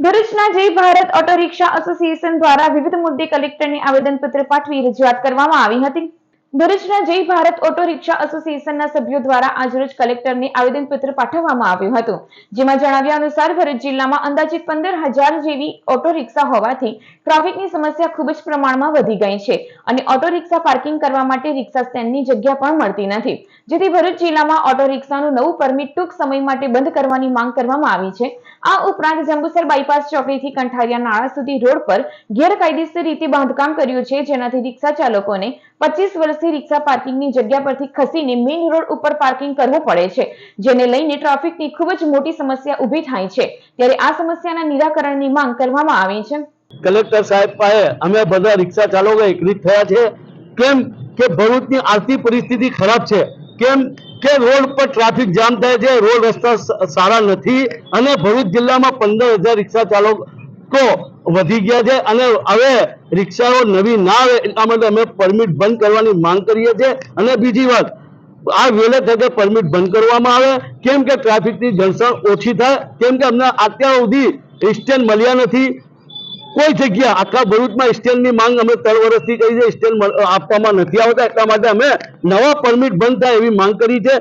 ભરૂચના જય Bharat auto rickshaw association દ્વારા વિવિધ મુદ્દે કલેક્ટરને આવેદનપત્ર પાઠવી રજૂઆત કરવામાં આવી હતી. ભરૂચના જય ભારત ઓટો રિક્ષા એસોસિએશનના સભ્યો દ્વારા આજરોજ કલેક્ટરને આવેદનપત્ર પાઠવવામાં આવ્યું હતું. જેમાં જણાવ્યા અનુસાર ભરૂચ જિલ્લામાં અંદાજિત પંદર હજાર જેવી ઓટો રિક્ષા હોવાથી ટ્રાફિકની સમસ્યા ખૂબ જ પ્રમાણમાં વધી ગઈ છે અને ઓટો રિક્ષા પાર્કિંગ કરવા માટે રિક્ષા સ્ટેન્ડની જગ્યા પણ મળતી નથી. જેથી ભરૂચ જિલ્લામાં ઓટો રિક્ષાનું નવું પરમિટ ટૂંક સમય માટે બંધ કરવાની માંગ કરવામાં આવી છે. આ ઉપરાંત જંબુસર બાયપાસ ચોકડીથી કંઠારિયા નાળા સુધી રોડ પર ગેરકાયદેસર રીતે બાંધકામ કર્યું છે. જેનાથી રિક્ષા ચાલકોને પચીસ વર્ષથી રિક્ષા પાર્કિંગની જગ્યા પરથી ખસીને મેઇન રોડ ઉપર પાર્કિંગ કરવું પડે છે, જેને લઈને ટ્રાફિકની ખૂબ જ મોટી સમસ્યા ઊભી થાય છે. ત્યારે આ સમસ્યાના નિરાકરણની માંગ કરવામાં આવી છે. કલેક્ટર સાહેબ પાસે અમે બધા રિક્ષા ચાલકો એકત્રિત થયા છે. કેમ કે ભરૂચની આર્થિક પરિસ્થિતિ ખરાબ છે? કેમ કે રોડ પર ટ્રાફિક જામ થાય છે? રોડ રસ્તા સારા નથી. અને ભરૂચ જિલ્લામાં પંદર હજાર રિક્ષા ચાલકો વધી ગયા છે અને હવે રિક્ષાઓ નવી ના આવે એટલા માટે અમે પરમિટ બંધ કરવાની માંગ કરીએ છીએ. અને બીજી વાત, આ વેલે થકે પરમિટ બંધ કરવામાં આવે. કેમ કે ટ્રાફિકની જળસણ ઓછી થાય, કેમ કે અમને અત્યાર સુધી સ્ટેન્ડ મળ્યા નથી. કોઈ જગ્યા, આખા ભરૂચમાં સ્ટેન્ડની માંગ અમે ત્રણ વર્ષથી કરી છે. સ્ટેન્ડ આપવામાં નથી આવતા, એટલા માટે અમે નવા પરમિટ બંધ થાય એવી માંગ કરી છે.